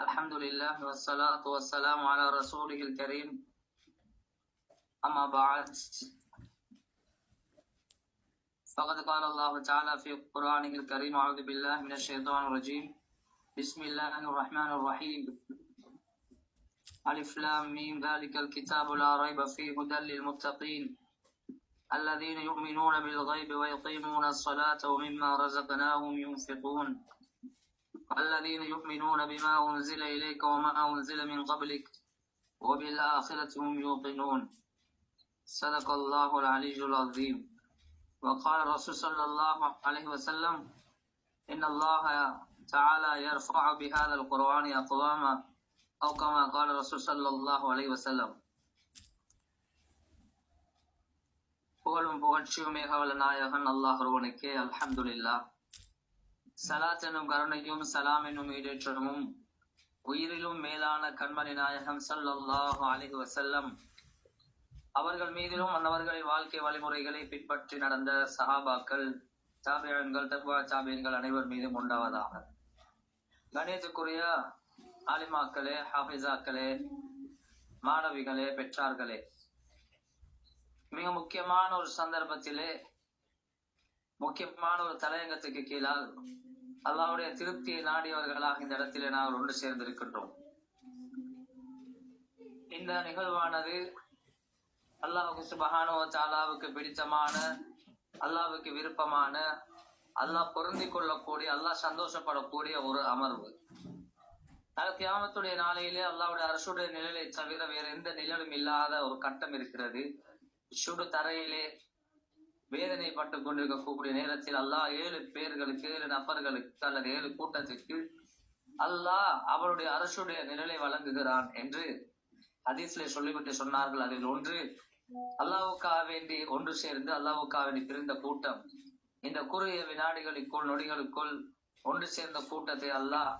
الحمد لله والصلاة والسلام على رسوله الكريم. أما بعد فقد قال الله تعالى في قرآنه الكريم أعوذ بالله من الشيطان الرجيم. بسم الله الرحمن الرحيم. ألف لام ميم. ذلك الكتاب لا ريب فيه هدى للمتقين. الذين يؤمنون بالغيب ويقيمون الصلاة ومما رزقناهم ينفقون. الذين يؤمنون بما أنزل إليك وما أنزل من قبلك وبالآخرة هم يوقنون صدق الله العلي العظيم وقال الرسول صلى الله عليه وسلم إن الله تعالى يرفع بهذا القرآن أقواما أو كما قال الرسول صلى الله عليه وسلم புகழும் புகழ்ச்சியும் மேகவல நாயகன் அல்லாஹ் ஒருவனுக்கே அல்ஹம்துலில்லா சலாத்தனும் கருணையும் சலாம் என்னும் ஈடேற்றமும் உயிரிலும் மேலான கண்மணி நாயகம் சல்லாஹு அலைஹி வசல்லம் அவர்கள் மீதிலும் அன்னவர்களின் வாழ்க்கை வழிமுறைகளை பின்பற்றி நடந்த சஹாபாக்கள் சாபியன்கள் தக்வா சாபியன்கள் அனைவர் மீதும் உண்டாவதாக. கணேசுக்குரிய ஆலிமாக்களே ஹாஃபிசாக்களே மாணவிகளே பெற்றார்களே மிக முக்கியமான ஒரு சந்தர்ப்பத்திலே முக்கியமான ஒரு தலையங்கத்துக்கு கீழால் அல்லாவுடைய திருப்தியை நாடியவர்களாக இந்த இடத்திலே நாங்கள் ஒன்று சேர்ந்திருக்கின்றோம். இந்த நிகழ்வானது அல்லாஹுக்கு சுபகானோ தாலாவுக்கு பிடித்தமான அல்லாவுக்கு விருப்பமான அல்லாஹ் பொருந்தி கொள்ளக்கூடிய அல்லாஹ் சந்தோஷப்படக்கூடிய ஒரு அமர்வு. கியாமத்துடைய நாளையிலே அல்லாவுடைய அரசுடைய நிழலை தவிர வேற எந்த நிழலும் இல்லாத ஒரு கட்டம் இருக்கிறது. சுடு தரையிலே வேதனைப்பட்டு கொண்டிருக்கக்கூடிய நேரத்தில் அல்லாஹ் ஏழு பேர்களுக்கு ஏழு நபர்களுக்கு அல்லது ஏழு கூட்டத்திற்கு அல்லாஹ் அவருடைய அரசுடைய நிழலை வழங்குகிறான் என்று ஹதீஸ்ல சொல்லிவிட்டு சொன்னார்கள். அதில் ஒன்று அல்லாவுக்காக வேண்டி ஒன்று சேர்ந்து அல்லாவுக்காக வேண்டி பிரிந்த கூட்டம். இந்த குறுகிய வினாடிகளுக்குள் நொடிகளுக்குள் ஒன்று சேர்ந்த கூட்டத்தை அல்லாஹ்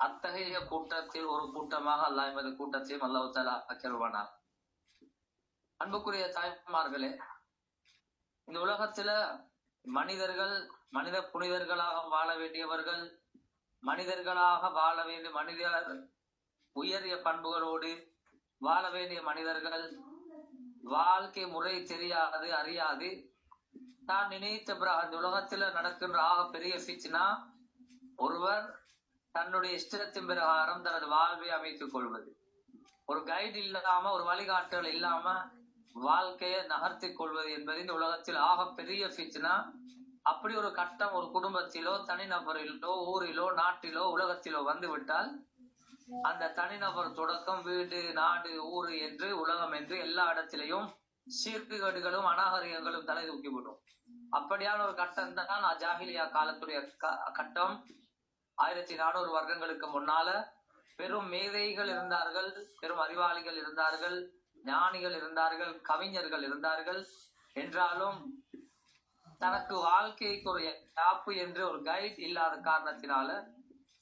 அத்தகைய கூட்டத்தில் ஒரு கூட்டமாக அல்லாஹ் எமது கூட்டத்தையும் அல்லாஹு தாலா ஆக்கிடுவானார் அன்புக்குரிய தாய்மார்களே இந்த உலகத்துல மனிதர்கள் மனித புனிதர்களாக வாழ வேண்டியவர்கள் மனிதர்களாக வாழ வேண்டிய மனிதர் உயரிய பண்புகளோடு வாழ வேண்டிய மனிதர்கள் வாழ்க்கை முறை தெரியாது அறியாது. நான் நினைத்த பிறகு அந்த உலகத்துல நடக்கின்ற ஆக பெரிய ஃபிச்னா ஒருவர் தன்னுடைய இஷ்டத்தின் பிரகாரம் தனது வாழ்வை அமைத்துக் கொள்வது. ஒரு கைடு இல்லாம ஒரு வழிகாட்டல் இல்லாம வாழ்க்கையை நகர்த்தி கொள்வது என்பது இந்த உலகத்தில் ஆக பெரிய ஃபிச்னா அப்படி ஒரு கட்டம் ஒரு குடும்பத்திலோ தனிநபரிலோ ஊரிலோ நாட்டிலோ உலகத்திலோ வந்து விட்டால் அந்த தனிநபர் தொடக்கம் வீடு நாடு ஊர் என்று உலகம் என்று எல்லா இடத்திலையும் சீர்கேடுகளும் அநாகரிகங்களும் தலை தூக்கிவிடும். அப்படியான ஒரு கட்டம் தான் அஜாகிலியா காலத்துடைய கட்டம். ஆயிரத்தி நானூறு வருடங்களுக்கு முன்னால பெரும் மேதைகள் இருந்தார்கள் பெரும் அறிவாளிகள் இருந்தார்கள். ஞானிகள் இருந்தார்கள் கவிஞர்கள் இருந்தார்கள். என்றாலும் தனக்கு வாழ்க்கைக்கு ஒரு காப்பு என்று ஒரு கைட் இல்லாத காரணத்தினால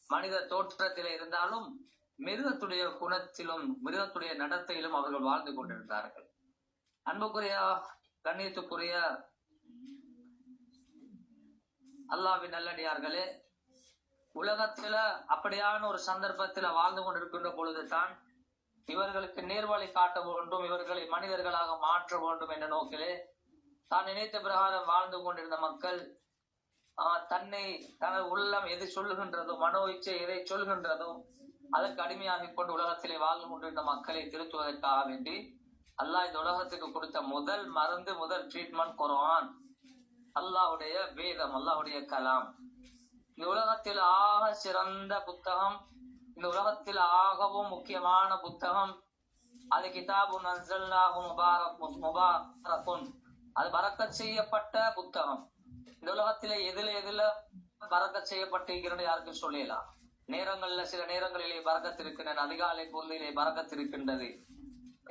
மனித தோற்றத்தில் இருந்தாலும் மிருகத்துடைய குணத்திலும் மிருகத்துடைய நடத்தையிலும் அவர்கள் வாழ்ந்து கொண்டிருந்தார்கள். அன்புக்குரிய கண்ணியத்துக்குரிய அல்லாவின் நல்லடியார்களே உலகத்துல அப்படியான ஒரு சந்தர்ப்பத்துல வாழ்ந்து கொண்டிருக்கின்ற பொழுதுதான் இவர்களுக்கு நேர்வழி காட்ட வேண்டும் இவர்களை மனிதர்களாக மாற்ற வேண்டும் என்ற நோக்கிலே தான் நினைத்த பிரகாரம் வாழ்ந்து கொண்டிருந்த மக்கள் தன்னை தனது உள்ளம் எது சொல்லுகின்றதோ மனோ இச்சை எதை சொல்கின்றதோ அதற்கு அடிமையாகிக் கொண்டு உலகத்திலே வாழ்ந்து கொண்டிருந்த மக்களை திருத்துவதற்காக வேண்டி அல்லாஹ் இந்த உலகத்துக்கு கொடுத்த முதல் மருந்து முதல் ட்ரீட்மெண்ட் குரான் அல்லாஹுடைய வேதம் அல்லாஹுடைய கலாம். இந்த உலகத்தில் ஆக சிறந்த புத்தகம் இந்த உலகத்தில் ஆகவும் முக்கியமான புத்தகம். அது கிதாபு நன்சல்லாஹு முபாரக் முபாரக்குன் அது பறக்க செய்யப்பட்ட புத்தகம். இந்த உலகத்தில எதுல எதுல பறக்க செய்யப்பட்டிருக்கிறது யாருக்கும் சொல்லலாம் நேரங்கள்ல சில நேரங்களிலே பறக்கத்திருக்கின்றன அதிகாலை பொருளிலே பறக்கத்திருக்கின்றது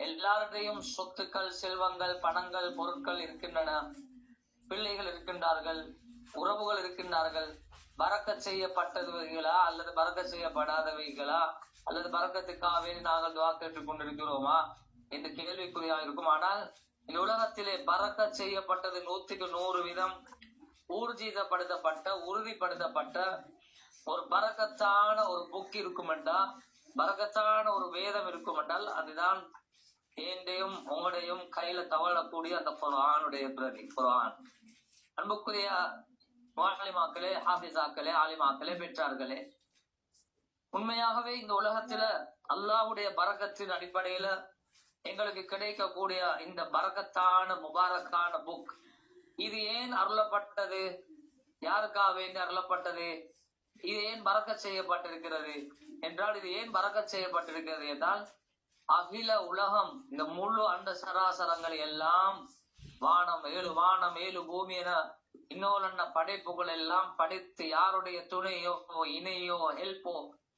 எல்லாருடையும் சொத்துக்கள் செல்வங்கள் பணங்கள் பொருட்கள் இருக்கின்றன. பிள்ளைகள் இருக்கின்றார்கள் உறவுகள் இருக்கின்றார்கள். பறக்க செய்யப்பட்டவைகளா அல்லது பறக்க செய்யப்படாதவைகளா அல்லது பறக்கத்துக்காகவே நாங்கள் துவா கேட்டுக் கொண்டிருக்கிறோமா? என்று கேள்விக்குறியா இருக்கும். ஆனால் இந்த உலகத்திலே பறக்க செய்யப்பட்டது நூத்துக்கு நூறு விதம் ஊர்ஜிதப்படுத்தப்பட்ட உறுதிப்படுத்தப்பட்ட ஒரு பறக்கத்தான ஒரு புக் இருக்கும் என்றால் ஒரு வேதம் இருக்கும் என்றால் அதுதான் ஏண்டையும் உங்களுடையும் கையில தவழக்கூடிய அந்த குரானுடைய பிரதி குரான் அன்புக்குரிய மாலிமாக்களே ஹாபிசாக்களே ஆலிமாக்களே பெற்றார்களே. உண்மையாகவே இந்த உலகத்துல அல்லாஹ்வுடைய பரக்கத்தின் அடிப்படையில எங்களுக்கு கிடைக்கக்கூடிய இந்த பரக்கத்தான முபாரக்கான புக் இது ஏன் அருளப்பட்டது? யாருக்காக வேண்டி அருளப்பட்டது? இது ஏன் பறக்க செய்யப்பட்டிருக்கிறது? என்றால் இது ஏன் பறக்க செய்யப்பட்டிருக்கிறது என்றால் அகில உலகம் இந்த முழு அண்ட சராசரங்கள் எல்லாம் வானம் ஏழு வானம் ஏழு பூமி என இன்னொரு படைப்புகள் எல்லாம் படைத்து யாருடைய துணையோ இணையோ ஹெல்ப்போ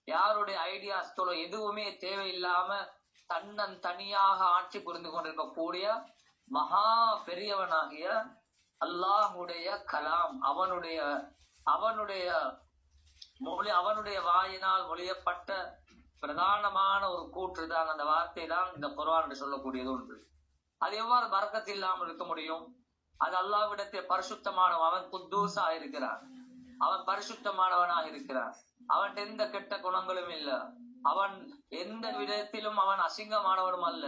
யாருடைய ஐடியாஸ்களோ எதுவுமே தேவையில்லாம தன்னன் தனியாக ஆட்சி புரிந்து கொண்டிருக்கக்கூடிய மகா பெரியவனாகிய அல்லாஹுடைய கலாம். அவனுடைய அவனுடைய மொழி அவனுடைய வாயினால் மொழியப்பட்ட பிரதானமான ஒரு கூற்று தான் அந்த வார்த்தை தான் இந்த குரான் என்று சொல்லக்கூடியது ஒன்று. அது எவ்வாறு பறக்கத்து இல்லாமல் இருக்க முடியும்? அது அல்லாவிடத்தில் பரிசுத்தமானவன். அவன் குத்தூசா இருக்கிறான் அவன் பரிசுத்தமானவனாக இருக்கிறான். அவன் எந்த கெட்ட குணங்களும் இல்ல. அவன் எந்த விதத்திலும் அவன் அசிங்கமானவனும் அல்ல.